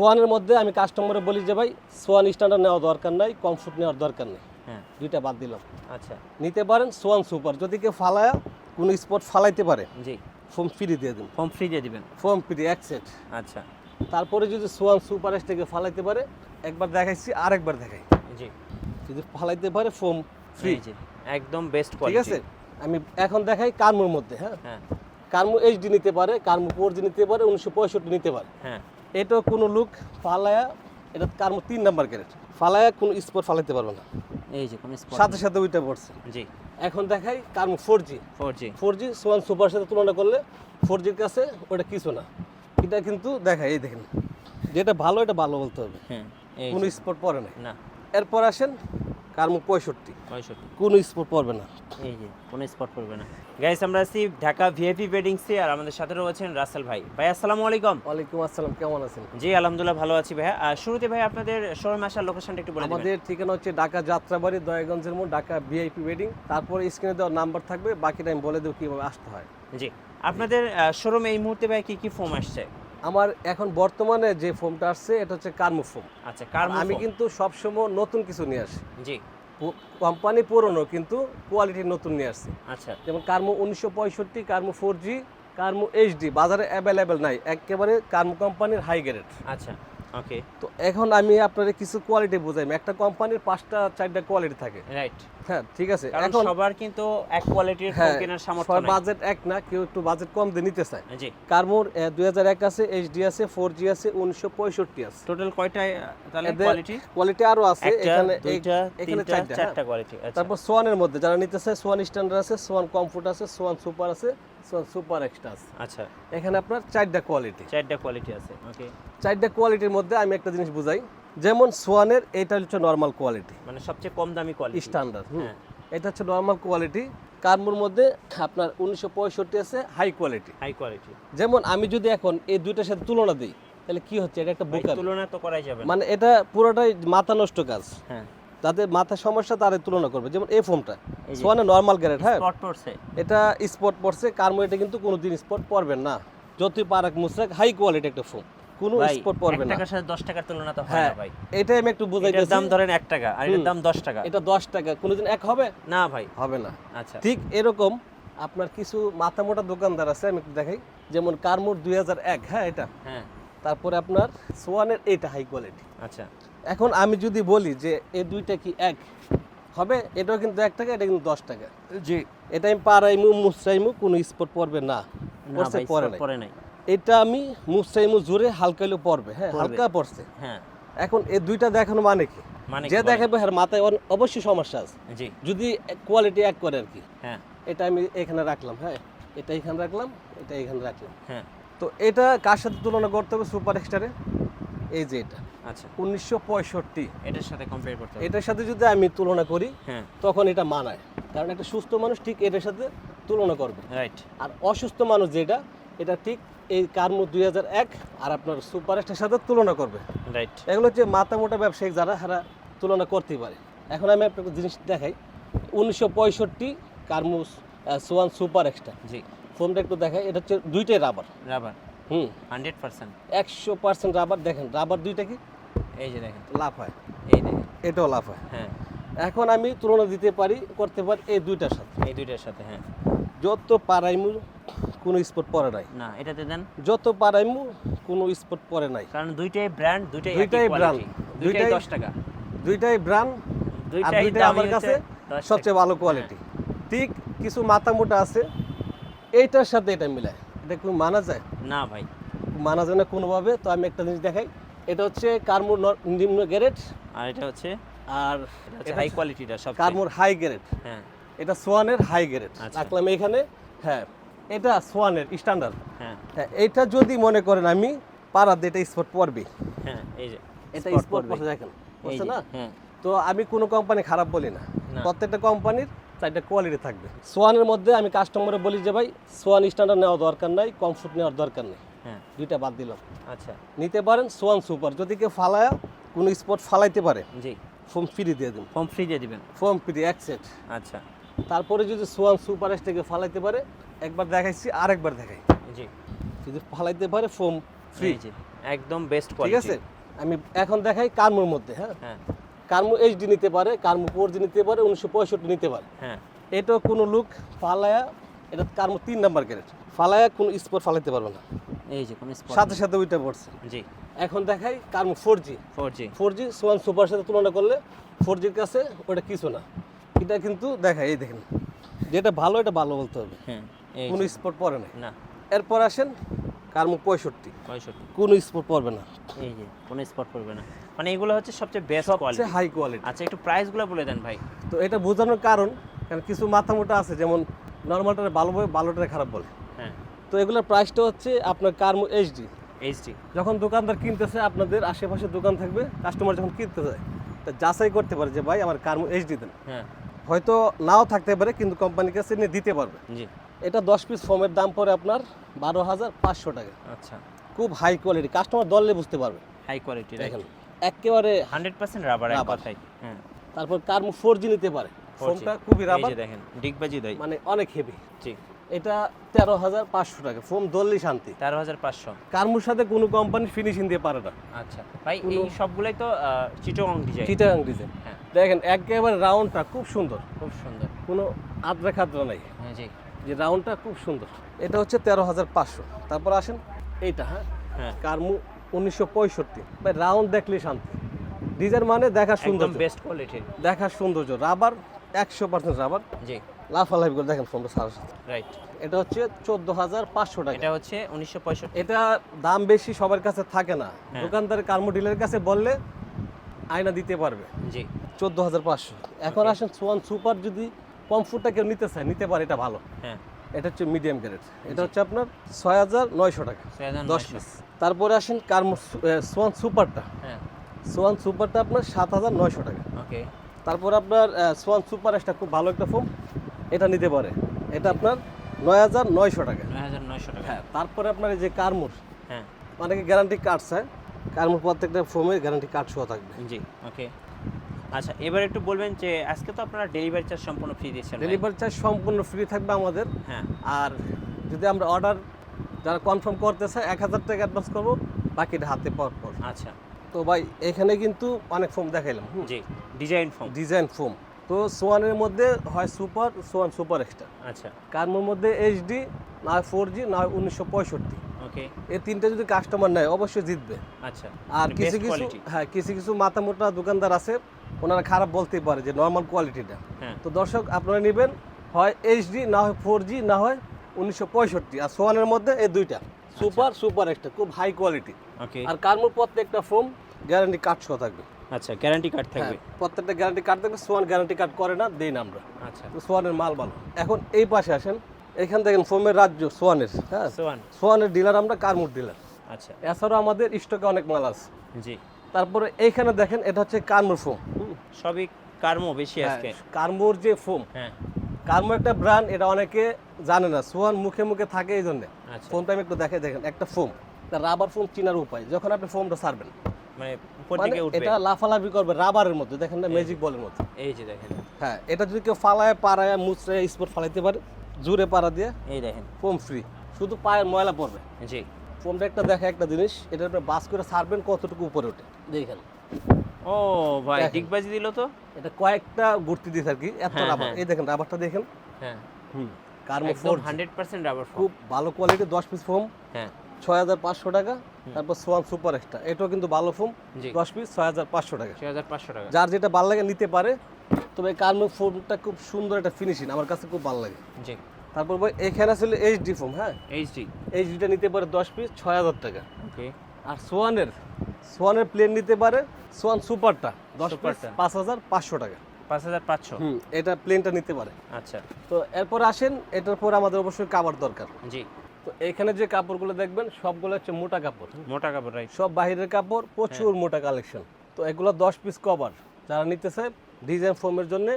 সোয়ানের মধ্যে আমি কাস্টমারে বলি যে ভাই সোয়ান স্ট্যান্ডার্ড নেওয়া দরকার নাই কমফোর্ট নেওয়ার দরকার নেই। হ্যাঁ। দুইটা বাদ দিলাম। আচ্ছা। নিতে পারেন সোয়ান সুপার যদি কেউ ফালায়া কোনো স্পট ফালাইতে পারে জি। ফোম ফ্রি দিয়ে দিন। ফোম ফ্রি দিয়ে দিবেন? ফোম ফ্রি এক সেট আচ্ছা। তারপরে যদি সোয়ান সুপার থেকে ফালাইতে পারে একবার দেখাইছি আরেকবার দেখাই। জি। যদি ফালাইতে পারে ফোম ফ্রি এই যে একদম বেস্ট ঠিক আছে? আমি এখন দেখাই কার্মুর মধ্যে হ্যাঁ? হ্যাঁ। কার্মু এইচডি নিতে পারে কার্মু ফোর জি নিতে পারে উনিশশো পঁয়ষট্টি নিতে পারে। হ্যাঁ। এটাও কোনো লোক ফালায়া এটা কার তিন নাম্বার ক্যারেট ফালায়া কোনো স্পট ফালাইতে পারবে না। এই যে কোনো স্পট সাথে সাথে ওইটা পড়ছে। জি। এখন দেখাই crumb four G four G four G Swan super সাথে তুলনা করলে ফোর জির কাছে ওটা কিছু না। এটা কিন্তু দেখাই এই দেখেন। যেটা ভালো এটা ভালো বলতে হবে। হ্যাঁ কোনো। স্পট পড়ে না না। এরপর আসেন কার্মু পঁয়ষট্টি? পঁয়ষট্টি। কোনো স্পট পড়বে না। এই যে কোনো স্পট পড়বে না। গাইস আমরা আছি ঢাকা ভিআইপি ওয়েডিংসে আর আমাদের সাথে রয়েছেন রাসেল ভাই। ভাই আসসালামু আলাইকুম। ওয়ালাইকুম আসসালাম কেমন আছেন? জি আলহামদুলিল্লাহ ভালো আছি ভাই আর শুরুতে ভাই আপনাদের শোরুম আসার লোকেশনটা একটু বলে দিবেন। আমাদের ঠিকানা হচ্ছে ঢাকা যাত্রাবাড়ি দয়াগঞ্জের মোড় ঢাকা ভিআইপি ওয়েডিং তারপরে স্ক্রিনে দেওয়ার নাম্বার থাকবে বাকিটা আমি বলে দেবো কীভাবে আসতে হয়। জি। আপনাদের শোরুমে এই মুহূর্তে ভাই কি কি ফোম আসছে? আমার এখন বর্তমানে যে ফোমটা আসছে এটা হচ্ছে কার্মো ফোম আচ্ছা কার্মো আমি কিন্তু সবসময় নতুন কিছু নিয়ে আসি। জি। কোম্পানি পুরনো কিন্তু কোয়ালিটি নতুন নিয়ে আসছে। আচ্ছা। যেমন কার্মো উনিশশো পঁয়ষট্টি Karmo four G Karmo HD বাজারে অ্যাভেলেবেল নাই একেবারে কার্মো কোম্পানির হাই গ্রেড আচ্ছা। ওকে। তো এখন আমি আপনাদের কিছু কোয়ালিটি বুঝাই। একটা কোম্পানির পাঁচটা চারটা কোয়ালিটি থাকে। রাইট হ্যাঁ ঠিক আছে। এখন সবার কিন্তু এক কোয়ালিটির ফোন কেনার সামর্থ্য নাই। বাজেট এক না কেউ একটু বাজেট কম দিয়ে নিতে চায়। জি। কার্মোর দুই হাজার এক আছে এইচডি আছে আছে উনিশশো পঁয়ষট্টি আছে। টোটাল কয়টা তাহলে কোয়ালিটি কোয়ালিটি আরও আছে এখানে দুইটা এখানে চারটা হ্যাঁ। চারটা কোয়ালিটি আচ্ছা। তারপর সোয়ানের মধ্যে যারা নিতে চায় সোয়ান স্ট্যান্ডার্ড আছে সোয়ান কমফোর্ট আছে সোয়ান সুপার আছে সুপার এক্সট্রা আছে আচ্ছা। এখানে আপনার চারটা কোয়ালিটি। চারটা কোয়ালিটি আছে ওকে। চারটা কোয়ালিটির মধ্যে আমি একটা জিনিস বুঝাই। যেমন সোয়ানের এটা হচ্ছে নর্মাল কোয়ালিটি মানে সবচেয়ে কম দামি কোয়ালিটি স্ট্যান্ডার্ড হ্যাঁ। এটা হচ্ছে নর্মাল কোয়ালিটি কার্মুর মধ্যে আপনার উনিশশো পঁয়ষট্টি আছে হাই কোয়ালিটি হাই কোয়ালিটি যেমন আমি যদি এখন এই দুইটার সাথে তুলনা দিই তাহলে কি হচ্ছে? এটা একটা বোকার তুলনা তো করাই যাবে মানে এটা পুরোটাই মাথা নষ্ট কাজ। হ্যাঁ। যাদের মাথা সমস্যা তাদের তুলনা করবে। যেমন এই ফোমটা এই যে। নর্মাল গ্যারেট হ্যাঁ? স্পট পড়ছে এটা স্পট পড়ছে কার্মো এটা কিন্তু কোনোদিন স্পট পড়বেন না। যতই পারাক মুসরাক হাই কোয়ালিটি একটা ফোম কোনো স্পট পড়বে না। টাকার সাথে দশ টাকার তুলনা তো হয় হ্যাঁ না ভাই। এটাই আমি একটু এটার বুঝাইতেছি দাম ধরেন এক টাকা আর এটার দাম দশ টাকা। এটা দশ টাকা কোনোদিন এক হবে? না ভাই। হবে না। আচ্ছা। ঠিক এরকম আপনার কিছু মাথা মোটা দোকানদার আছে আমি একটু দেখাই। যেমন কার্মোর দুই এক হ্যাঁ এটা? হ্যাঁ। তারপরে আপনার সোয়ানের এটা হাই কোয়ালিটি আচ্ছা। এখন আমি যদি বলি যে এই দুইটা কি এক? হবে? এটাও কিন্তু এক টাকা এটা কিন্তু দশ টাকা। জি। এটা আমি পাড়াইমু মুসরাইমু কোনো স্পট পড়বে না। না পড়ছে পরে নাই। এটা আমি মুসরাইমু জুড়ে হালকা হলেও পড়বে হ্যাঁ হালকা পড়ছে। হ্যাঁ। এখন এই দুইটা দেখানো মানে কি? মানে যে? দেখাবে হ্যাঁ মাথায় অবশ্যই সমস্যা আছে। জি। যদি কোয়ালিটি এক করে আর কি। হ্যাঁ। এটা আমি এখানে রাখলাম হ্যাঁ। এটা এখানে রাখলাম এটা এখানে রাখলাম। হ্যাঁ। তো এটা কার সাথে তুলনা করতে হবে সুপার এক্সটারে এই যে এটা। আচ্ছা। উনিশশো পঁয়ষট্টি। এটার সাথে কম্পেয়ার করতে এটার সাথে যদি আমি তুলনা করি হ্যাঁ। তখন এটা মানায়। কারণ একটা সুস্থ মানুষ ঠিক এটার সাথে তুলনা করবে। রাইট আর অসুস্থ মানুষ যেটা এটা ঠিক এই কার্মো দুই হাজার এক আর আপনার সুপার এক্সটার সাথে তুলনা করবে। রাইট এগুলো হচ্ছে মাথা মোটা ব্যবসায়িক যারা হারা তুলনা করতেই পারে। এখন আমি আপনাকে জিনিস দেখাই। উনিশশো পঁয়ষট্টি কার্মুস সোয়ান সুপার এক্সট্রা জি। ফোনটা একটু দেখাই। এটা হচ্ছে দুইটাই রাবার রাবার হুম। Hundred percent. একশো পার্সেন্ট রাবার দেখেন রাবার দুইটা কি? এই যে দেখেন লাভ হয়। এই দেখেন। এটাও লাভ হয়। হ্যাঁ। এখন আমি তুলনা দিতে পারি করতে পারি এই দুইটার সাথে। এই দুইটার সাথে হ্যাঁ। যত পারাইমু কোনো স্পট পরে নাই। না এটাতে দেন। যত পারাইমু কোনো স্পট পরে নাই। কারণ দুইটাই ব্র্যান্ড দুইটাই দুইটাই ব্র্যান্ড দুইটাই 10 টাকা। দুইটাই ব্র্যান্ড দুইটাই দুইটাই আমার কাছে সবচেয়ে ভালো কোয়ালিটি ঠিক কিছু মাথা মোটা আছে এইটার সাথে এটা মিলায়। এটা কি মানা যায়? না ভাই। মানা যায় না কোনোভাবে? তো আমি একটা জিনিস দেখাই। এটা হচ্ছে কার্মোর নিম্ন গ্যারেট। আর এটা হচ্ছে? আর হচ্ছে হাই কোয়ালিটিটা সব কার্মোর হাই গ্যারেট হ্যাঁ। এটা সোয়ানের হাই গ্রেড আচ্ছা। রাখলাম এখানে। হ্যাঁ এটা সোয়ানের স্ট্যান্ডার্ড হ্যাঁ। হ্যাঁ এটা যদি মনে করেন আমি পাড়াতে এটা স্পট পড়বে। হ্যাঁ এই যে। এটা স্পট। পড়ছে দেখেন। এই বুঝছে না? হ্যাঁ। তো আমি কোনো কোম্পানি খারাপ বলি না। প্রত্যেকটা কোম্পানির চারটা কোয়ালিটি থাকবে। সোয়ানের মধ্যে আমি কাস্টমারে বলি যে ভাই সোয়ান স্ট্যান্ডার্ড নেওয়া দরকার নাই কমফোর্ট নেওয়ার দরকার নেই। হ্যাঁ। দুইটা বাদ দিলাম। আচ্ছা। নিতে পারেন সোয়ান সুপার যদি কেউ ফালায় কোনো স্পট ফালাইতে পারে জি। ফোম ফ্রি দিয়ে দিন ফোম ফ্রি দিয়ে দিবেন। ফোম ফ্রি এক সেট আচ্ছা। তারপরে যদি সোয়ান সুপার থেকে ফালাইতে পারে একবার দেখাইছি আরেকবার দেখাই। জি। যদি ফালাইতে পারে ফোম ফ্রি যে একদম বেস্ট ঠিক আছে? আমি এখন দেখাই কার্মুর মধ্যে হ্যাঁ? হ্যাঁ। কার্মু এইচডি নিতে পারে কার্মু ফোর জি নিতে পারে উনিশশো পঁয়ষট্টি নিতে পারে। হ্যাঁ। এটাও কোনো লুক ফালায়া এটা কার্মু তিন নাম্বার ক্যারেট ফালায়া কোনো স্পোর্ট ফালাইতে পারবে না। এই যে কোন স্পট সাথে সাথে ওইটা পড়ছে। জি। এখন দেখাই কার্মু four G four G four G Swan super সাথে তুলনা করলে ফোর জির কাছে ওটা কিছু না। এটা কিন্তু দেখাই এই দেখেন। যেটা ভালো এটা ভালো বলতে হবে। হ্যাঁ কোনো যে। স্পোর্ট পড়ে না। এরপর আসেন কার্মু পঁয়ষট্টি? পঁয়ষট্টি। কোনো স্পোর্ট পড়বে না। এই যে কোনো স্পট পড়বে না। মানে এগুলো হচ্ছে সবচেয়ে বেস্ট কোয়ালিটি হাই কোয়ালিটি আচ্ছা একটু প্রাইসগুলো বলে দেন ভাই। তো এটা বোঝানোর কারণ কারণ কিছু মাথা মোটা আছে যেমন নর্মালটারে ভালো বলে ভালোটারে খারাপ বলে। হ্যাঁ। তো এগুলোর প্রাইসটা হচ্ছে আপনার কার্মু এইচডি এইচডি যখন দোকানদার কিনতেছে আপনাদের আশেপাশে দোকান থাকবে কাস্টমার যখন কিনতে যায় তা যাচাই করতে পারে যে ভাই আমার কার্মু এইচডি দেন। হ্যাঁ। হয়তো নাও থাকতে পারে কিন্তু কোম্পানির কাছে নিয়ে দিতে পারবে। জি। এটা দশ পিস ফোমের দাম পড়ে আপনার বারো হাজার পাঁচশো টাকা। আচ্ছা। খুব হাই কোয়ালিটি কাস্টমার দললে বুঝতে পারবে। হাই কোয়ালিটি দেখেন একেবারে হান্ড্রেড পার্সেন্ট রাবার। কথাই হ্যাঁ। তারপর কার্মু ফোর জি নিতে পারে। 4G ফোমটা খুবই রাবার দেখেন ডিগবাজি দই মানে অনেক হেভি জি। এটা তেরো হাজার পাঁচশো টাকা। ফোম দললেই শান্তি। তেরো হাজার পাঁচশো। কার্মুর সাথে কোনো কোম্পানি ফিনিশিং দিয়ে পারে না। আচ্ছা। ভাই এই সবগুলাই তো চিটোং ডিজাইন চিটাগাং ডিজাইন হ্যাঁ। দেখেন একেবারে রাউন্ডটা খুব সুন্দর। খুব সুন্দর। কোনো আদ্রা খাদ্রা নাই। হ্যাঁ জি। যে রাউন্ডটা খুব সুন্দর। এটা হচ্ছে তেরো হাজার পাঁচশো। তারপর আসেন এইটা হ্যাঁ? হ্যাঁ। কার্মু উনিশশো পঁয়ষট্টি। ভাই রাউন্ড দেখলে শান্তি। ডিজাইন মানে দেখার সুন্দর বেস্ট কোয়ালিটির দেখার সৌন্দর্য। রাবার একশো পার্সেন্ট রাবার। জি। লাফালাফি করে দেখেন ফোনটা সারা সাথে। রাইট এটা হচ্ছে চোদ্দ হাজার পাঁচশো টাকা। এটা হচ্ছে উনিশশো পঁয়ষট্টি। এটা দাম বেশি সবার কাছে থাকে না। হ্যাঁ। দোকানদার কার্মো ডিলারের কাছে বললে আয়না দিতে পারবে। জি। চোদ্দ হাজার পাঁচশো। এখন আসেন সোয়ান সুপার যদি কম ফুটটা কেউ নিতে চায় নিতে পারে এটা ভালো। হ্যাঁ। এটা হচ্ছে মিডিয়াম গ্রেড এটা হচ্ছে আপনার ছয় হাজার নয়শো টাকা। দশ পিস তারপরে আসেন কার্মো সোয়ান সুপারটা। হ্যাঁ। সোয়ান সুপারটা আপনার সাত হাজার নয়শো টাকা। ওকে। তারপর আপনার সোয়ান সুপার একটা খুব ভালো একটা ফোন এটা নিতে পারে। এটা আপনার নয় হাজার নয়শো টাকা। নয় হাজার নয়শো টাকা। হ্যাঁ তারপরে আপনার এই যে কার্মুর হ্যাঁ। অনেকে গ্যারান্টি কার্ড চায় কার্মুর প্রত্যেকটা ফোমে গ্যারান্টি কার্ড সহ থাকবে। জি ওকে। আচ্ছা এবার একটু বলবেন যে আজকে তো আপনারা ডেলিভারি চার্জ সম্পূর্ণ ফ্রি দিচ্ছেন ডেলিভারি চার্জ সম্পূর্ণ ফ্রি থাকবে আমাদের। হ্যাঁ। আর যদি আমরা অর্ডার যারা কনফার্ম করতে চায় এক হাজার টাকা অ্যাডভান্স করব বাকিটা হাতে পর পর। আচ্ছা। তো ভাই এখানে কিন্তু অনেক ফোম দেখাইলাম। জি ডিজাইন ফর্ম ডিজাইন ফোম তো সোয়ানের মধ্যে হয় সুপার সোয়ান সুপার এক্সট্রা আচ্ছা। কার্মোর মধ্যে এইচডি না ফোর জি না উনিশশো পঁয়ষট্টি। ওকে এই তিনটে যদি কাস্টমার নেয় অবশ্যই জিতবে। আচ্ছা আর মানে কিছু কিছু হ্যাঁ কিছু কিছু মাথা মোটা দোকানদার আছে ওনারা খারাপ বলতেই পারে যে নর্মাল কোয়ালিটিটা হ্যাঁ। তো দর্শক আপনারা নেবেন হয় এইচডি না হয় ফোর জি না হয় উনিশশো পঁয়ষট্টি। আর সোয়ানের মধ্যে এই দুইটা। সুপার সুপার একটা খুব হাই কোয়ালিটি আর কার্মোর প্রত্যেকটা ফোম গ্যারান্টি কার্ড সহ থাকবে। আচ্ছা গ্যারান্টি কার্ড থাকবে। প্রত্যেকটা গ্যারান্টি কার্ড থাকবে সোয়ান গ্যারান্টি কার্ড করে না দেই না আমরা। আচ্ছা। সোয়ানের মাল ভালো। এখন এই পাশে আসেন এখান দেখেন ফোমের রাজ্য সোয়ানের হ্যাঁ? সোয়ান সোয়ানের ডিলার আমরা কার্মুর ডিলার আচ্ছা। এছাড়াও আমাদের স্টকে অনেক মাল আছে। জি। তারপরে এইখানে দেখেন এটা হচ্ছে কার্মুর ফোম সবই কার্মো বেশি আজকে। কার্মুর যে ফোম হ্যাঁ। কার্মো একটা ব্র্যান্ড এটা অনেকে জানে না। সোয়ান মুখে মুখে থাকে এই জন্য। আচ্ছা। ফোমটা আমি একটু দেখে দেখেন একটা ফোম। রাবার ফোম চিনার উপায়। যখন আপনি ফোমটা ছাড়বেন মানে উপর মানে দিকে উঠবে। এটা লাফালাফি করবে রাবারের মধ্যে। দেখেন না ম্যাজিক বলের মতো এই যে দেখেন। হ্যাঁ এটা যদি কেউ ফালায় পাড়ায় মুচড়ে স্পোর্ট ফালাইতে পারে জুড়ে পাড়া দিয়ে এই দেখেন। ফোম ফ্রি শুধু পায়ের ময়লা পড়বে। জি। ফোমটা একটা দেখে একটা জিনিস এটা আপনি বাস করে ছাড়বেন কতটুকু উপরে ওঠে দেখেন। ও ভাই। ডিগবাজি দিল তো? এটা কয়েকটা ঘুরতে দিতে আর কি। এত হ্যাঁ, রাবার হ্যাঁ। এই দেখেন রাবারটা দেখেন। হ্যাঁ। হুম। কার্মো ফোর হান্ড্রেড পার্সেন্ট রাবার খুব ভালো কোয়ালিটি দশ পিস ফোম হ্যাঁ। ছয় হাজার পাঁচশো টাকা। তারপর সোয়ান সুপার এক্সট্রা এটাও কিন্তু ভালো ফোম দশ পিস ছয় হাজার পাঁচশো টাকা। ছয় হাজার পাঁচশো টাকা। যার যেটা ভালো লাগে নিতে পারে। তবে কার্মো ফোমটা খুব সুন্দর একটা ফিনিশিং আমার কাছে খুব ভালো লাগে। জি। তারপর ভাই এখানে ছিল এইচডি ফোম হ্যাঁ? এইচডি এইচডিটা নিতে পারে দশ পিস ছয় হাজার টাকা। ওকে আর সোয়ানের সোয়ানের প্লেন নিতে পারে সোয়ান সুপারটা দশ পিস পাঁচ হাজার পাঁচশো টাকা। পাঁচ হাজার পাঁচশো? হুম এটা প্লেনটা নিতে পারে। আচ্ছা। তো এরপর আসেন এটার পর আমাদের অবশ্যই কাপড় দরকার। জি। তো এখানে যে কাপড়গুলো দেখবেন সবগুলো হচ্ছে মোটা কাপড়। মোটা কাপড় রাইট সব বাহিরের কাপড় প্রচুর মোটা কালেকশন। তো এগুলো দশ পিস কভার যারা নিতেছে ডিজাইন ফোমের জন্য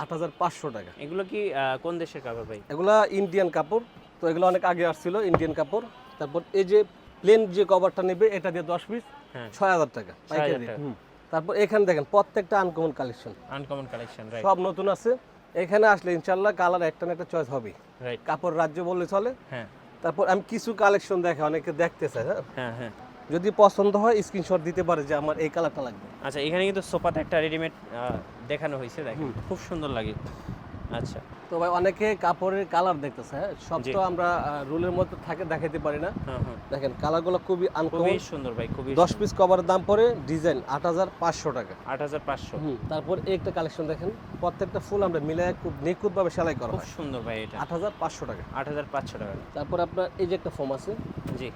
আট হাজার পাঁচশো টাকা। এগুলো কি কোন দেশের কাপড় ভাই? এগুলো ইন্ডিয়ান কাপড়। তো এগুলো অনেক আগে আসছিল ইন্ডিয়ান কাপড়। তারপর এই যে প্লেন যে কভারটা নেবে এটা দিয়ে দশ পিস হ্যাঁ। ছয় হাজার টাকা। তারপর এখানে দেখেন প্রত্যেকটা uncommon collection uncommon collection right সব নতুন আছে। এখানে আসলে ইনশাল্লাহ কালার একটা না একটা চয়েস হবে রাইট কাপড় রাজ্য বললে চলে। হ্যাঁ। তারপর আমি কিছু কালেকশন দেখে অনেকে দেখতে চায় হ্যাঁ। হ্যাঁ হ্যাঁ। যদি পছন্দ হয় স্ক্রিনশট দিতে পারে যে আমার এই কালারটা লাগবে। আচ্ছা এখানে কিন্তু সোফাতে একটা রেডিমেড দেখানো হয়েছে দেখেন। খুব সুন্দর লাগে। আচ্ছা। তো ভাই অনেকে কাপড়ের কালার দেখতেছে হ্যাঁ? সব তো আমরা রুলের মধ্যে থাকে দেখাতে পারি না। হ্যাঁ হ্যাঁ। দেখেন কালারগুলো খুবই আনকমন খুবই সুন্দর ভাই খুবই দশ পিস কভারের দাম পড়ে ডিজাইন আট হাজার পাঁচশো টাকা। আট হাজার পাঁচশো। হুম তারপর এই একটা কালেকশন দেখেন প্রত্যেকটা ফুল আমরা মিলাই খুব নিখুঁতভাবে সেলাই করা খুব সুন্দর ভাই এটা। আট হাজার পাঁচশো টাকা। আট হাজার পাঁচশো টাকা। তারপর আপনার এই যে একটা ফর্ম আছে জি।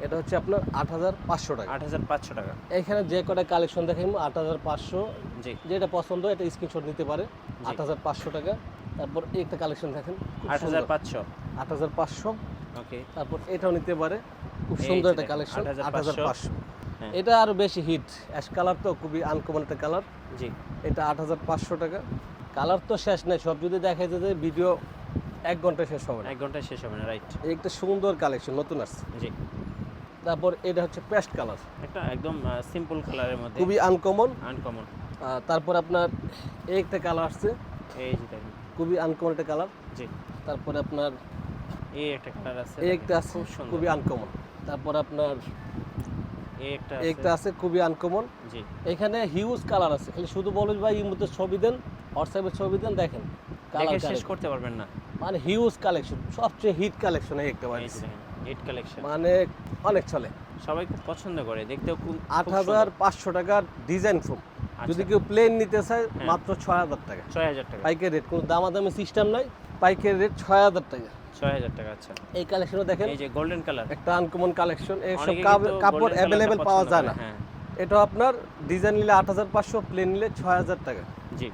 এটা হচ্ছে আপনার আট হাজার পাঁচশো টাকা। আট হাজার পাঁচশো টাকা। এখানে যে কটা কালেকশন দেখাই আট হাজার পাঁচশো। জি। যেটা পছন্দ এটা স্ক্রিনশট নিতে পারে। আট হাজার পাঁচশো টাকা। তারপর এই একটা কালেকশন দেখেন আট হাজার পাঁচশো। আট হাজার পাঁচশো। ওকে। তারপর এটাও নিতে পারে। খুব সুন্দর একটা কালেকশন 8,500 আট হাজার পাঁচশো। হ্যাঁ। এটা আরও বেশি হিট অ্যাশ কালার তো খুবই আনকমন একটা কালার জি। এটা আট হাজার পাঁচশো টাকা। কালার তো শেষ নাই সব যদি দেখা যায় যে ভিডিও এক ঘণ্টা শেষ হবে না। এক ঘন্টায় শেষ হবে না রাইট এই একটা সুন্দর কালেকশন নতুন আসছে। জি। তারপর এটা হচ্ছে পেস্ট কালার। একটা একদম সিম্পল কালারের মধ্যে। খুবই আনকমন আনকমন তারপর আপনার এই একটা কালার আসছে। এই যে খুবই আনকমন একটা কালার জি। তারপরে আপনার এই একটা কালার আছে। এই একটা আছে খুব সুন্দর। খুবই আনকমন তারপর আপনার এই একটা একটা আছে খুবই আনকমন জি। এখানে হিউজ কালার আছে। খালি শুধু বলুন ভাই এই মুহূর্তে ছবি দেন হোয়াটসঅ্যাপে ছবি দেন দেখেন। কালার শেষ করতে পারবেন না। মানে হিউজ কালেকশন সবচেয়ে হিট কালেকশন এই একটা এই হিট কালেকশন মানে অনেক চলে। সবাই খুব পছন্দ করে দেখতেও খুব আট হাজার পাঁচশো টাকার ডিজাইন ফোম আচ্ছা। যদি কেউ প্লেন নিতে চায় হ্যাঁ। মাত্র ছয় হাজার টাকা। ছয় হাজার টাকা। পাইকারি রেট কোনো দামাদামি সিস্টেম নাই পাইকারি রেট ছয় হাজার টাকা। ছয় হাজার টাকা আচ্ছা। এই কালেকশনও দেখেন। এই যে গোল্ডেন কালার একটা আনকমন কালেকশন এইসব কাপড় অ্যাভেলেবেল পাওয়া যায় না। হ্যাঁ। এটা আপনার ডিজাইন নিলে আট হাজার পাঁচশো প্লেন নিলে ছয় হাজার টাকা। জি।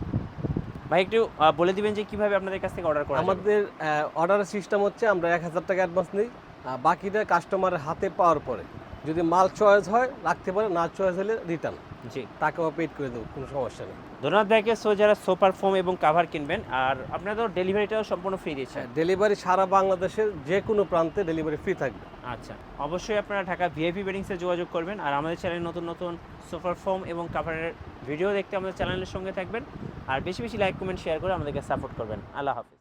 ভাই একটু বলে দিবেন যে কীভাবে আপনাদের কাছ থেকে অর্ডার করা আমাদের অর্ডারের সিস্টেম হচ্ছে আমরা এক হাজার টাকা অ্যাডভান্স নিই। বাকিটা কাস্টমারের হাতে পাওয়ার পরে যদি মাল চয়েস হয় রাখতে পারে না চয়েস হলে রিটার্ন জি। টাকাও পেড করে দেবো কোনো সমস্যা নেই। ধন্যবাদ ভাইকে সো যারা সোপার ফোম এবং কাভার কিনবেন আর আপনাদের ডেলিভারিটাও সম্পূর্ণ ফ্রি দিচ্ছেন ডেলিভারি সারা বাংলাদেশের যে কোনো প্রান্তে ডেলিভারি ফ্রি থাকবে। আচ্ছা অবশ্যই আপনারা ঢাকা ভিআইপি বেডিংসে যোগাযোগ করবেন আর আমাদের চ্যানেলে নতুন নতুন সোফার ফোম এবং কাভারের ভিডিও দেখতে আমাদের চ্যানেলের সঙ্গে থাকবেন আর বেশি বেশি লাইক কমেন্ট শেয়ার করে আমাদেরকে সাপোর্ট করবেন। আল্লাহ হাফিজ।